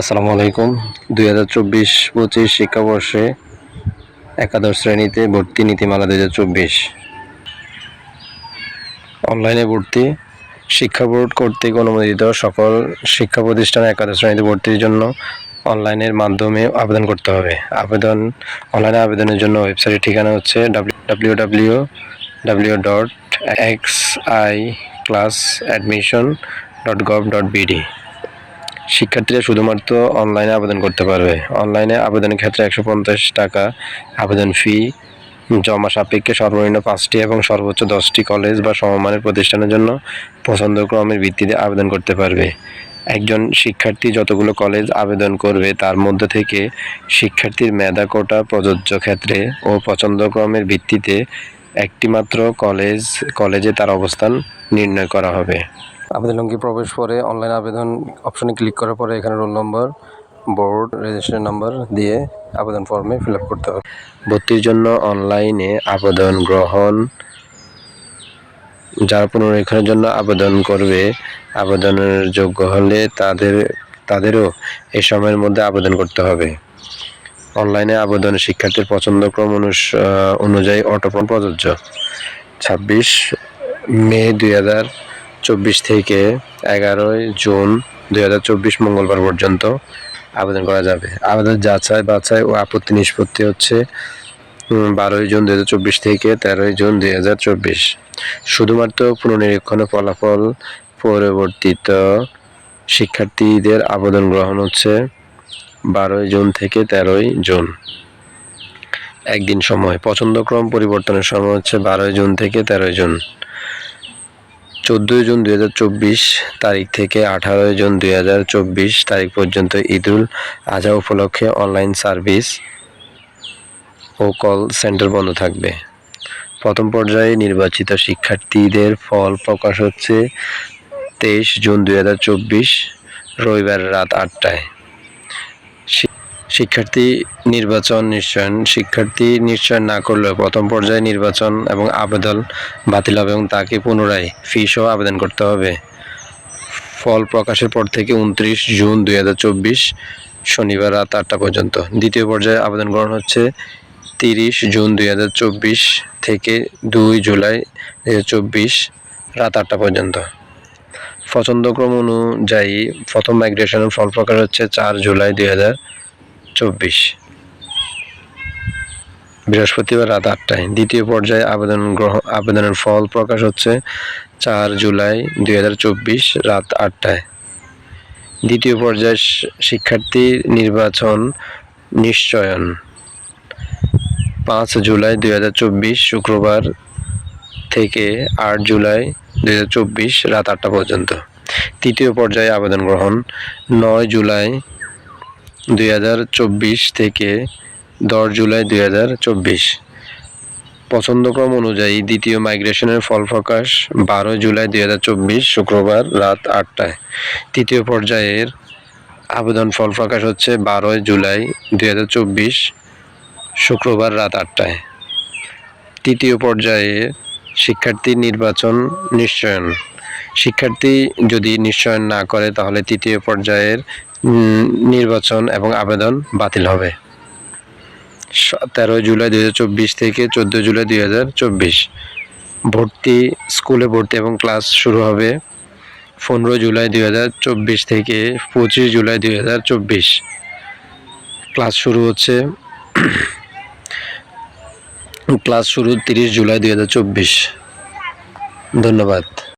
আসসালামু আলাইকুম। দুই হাজার চব্বিশ পঁচিশ শিক্ষাবর্ষে একাদশ শ্রেণীতে ভর্তি নীতিমালা দুই হাজার চব্বিশ। অনলাইনে ভর্তি। শিক্ষা বোর্ড কর্তৃক অনুমোদিত সকল শিক্ষা প্রতিষ্ঠানে একাদশ শ্রেণীতে ভর্তির জন্য অনলাইনের মাধ্যমে আবেদন করতে হবে। আবেদন, অনলাইনে আবেদনের জন্য ওয়েবসাইটের ঠিকানা হচ্ছে W W W dot X I class admission dot gov dot BD শিক্ষার্থীরা শুধুমাত্র অনলাইনে আবেদন করতে পারবে। অনলাইনে আবেদনের ক্ষেত্রে একশো পঞ্চাশ টাকা আবেদন ফি জমা সাপেক্ষে সর্বনিম্ন পাঁচটি এবং সর্বোচ্চ দশটি কলেজ বা সমমানের প্রতিষ্ঠানের জন্য পছন্দক্রমের ভিত্তিতে আবেদন করতে পারবে। একজন শিক্ষার্থী যতগুলো কলেজ আবেদন করবে, তার মধ্যে থেকে শিক্ষার্থীর মেধা কোটা, প্রযোজ্য ক্ষেত্রে ও পছন্দক্রমের ভিত্তিতে একটিমাত্র কলেজ কলেজে তার অবস্থান নির্ণয় করা হবে। আবেদন লিঙ্কে প্রবেশ পরে অনলাইন আবেদন অপশনে ক্লিক করার পরে এখানে roll number board registration number দিয়ে আবেদন ফর্মে ফিল আপ করতে হবে। ভর্তির জন্য অনলাইনে আবেদন গ্রহণ, যারা পুনরীক্ষণের জন্য আবেদন করবে, আবেদনের যোগ্য হলে তাদের, তাদেরও এই সময়ের মধ্যে আবেদন করতে হবে। অনলাইনে আবেদন শিক্ষার্থীর পছন্দক্রম অনুযায়ী অটোপন প্রযোজ্য। ছাব্বিশ মে দুই হাজার চব্বিশ থেকে এগারোই জুন দুই হাজার চব্বিশ মঙ্গলবার পর্যন্ত আবেদন করা যাবে। আবেদন যাচাই বাছাই ও আপত্তি নিষ্পত্তি হচ্ছে বারোই জুন দুই চব্বিশ থেকে তেরোই জুন দুই হাজার চব্বিশ। শুধুমাত্র পুনর্নিরীক্ষণের ফলাফল পরিবর্তিত শিক্ষার্থীদের আবেদন গ্রহণ হচ্ছে বারোই জুন থেকে তেরোই জুন। একদিন সময়, পছন্দক্রম পরিবর্তনের সময় হচ্ছে বারোই জুন থেকে তেরোই জুন। চোদ্দোই জুন দুই হাজার চব্বিশ তারিখ থেকে আঠারোই জুন দুই হাজার চব্বিশ তারিখ পর্যন্ত ঈদুল আজহা উপলক্ষে অনলাইন সার্ভিস ও কল সেন্টার বন্ধ থাকবে। প্রথম পর্যায়ে নির্বাচিত শিক্ষার্থীদের ফল প্রকাশ হচ্ছে তেইশ জুন দুই হাজার চব্বিশ রবিবার রাত আটটায়। শিক্ষার্থী নির্বাচন নিশ্চয়ন, শিক্ষার্থী নিশ্চয়ন না করলেও প্রথম পর্যায়ে নির্বাচন এবং আবেদন বাতিল হবে এবং তাকে পুনরায় ফি সহ আবেদন করতে হবে। ফল প্রকাশের পর থেকে উনত্রিশ জুন দুই হাজার চব্বিশ শনিবার রাত আটটা পর্যন্ত। দ্বিতীয় পর্যায়ে আবেদন গ্রহণ হচ্ছে তিরিশ জুন দুই হাজার চব্বিশ থেকে দুই জুলাই দুই হাজার চব্বিশ রাত আটটা পর্যন্ত। পছন্দক্রম অনুযায়ী প্রথম মাইগ্রেশনের ফল প্রকাশ হচ্ছে চার জুলাই দুই হাজার চব্বিশ। বৃহস্পতিবার রাত আটটায় দ্বিতীয় পর্যায়ে আবেদন গ্রহণ আবেদনের ফল প্রকাশ হচ্ছে চার জুলাই দুই হাজার চব্বিশ রাত আটটায়। দ্বিতীয় পর্যায়ে শিক্ষার্থী নির্বাচন নিশ্চয়ন। পাঁচ জুলাই দুই শুক্রবার থেকে আট জুলাই দুই রাত আটটা পর্যন্ত। তৃতীয় পর্যায়ে আবেদন গ্রহণ, নয় জুলাই দুই হাজার চব্বিশ থেকে দশ জুলাই দুই হাজার চব্বিশ। পছন্দক্রম অনুযায়ী দ্বিতীয় মাইগ্রেশনের ফল প্রকাশ বারো জুলাই দুই হাজার চব্বিশ, শুক্রবার রাত আটটায়। তৃতীয় পর্যায়ের আবেদন ফল প্রকাশ হচ্ছে বারোই জুলাই দুই হাজার চব্বিশ, শুক্রবার রাত আটটায়। তৃতীয় পর্যায়ে শিক্ষার্থী নির্বাচন নিশ্চয়ন। শিক্ষার্থী যদি নিশ্চয়ন না করে তাহলে তৃতীয় পর্যায়ের নির্বাচন এবং আবেদন বাতিল হবে। তেরোই জুলাই দুই হাজার চব্বিশ থেকে চোদ্দ জুলাই দুই হাজার চব্বিশ। ভর্তি, স্কুলে ভর্তি এবং ক্লাস শুরু হবে পনেরো জুলাই দুই হাজার চব্বিশ থেকে পঁচিশ জুলাই দুই হাজার চব্বিশ। ক্লাস শুরু হচ্ছে ক্লাস শুরু তিরিশ জুলাই দুই হাজার চব্বিশ। ধন্যবাদ।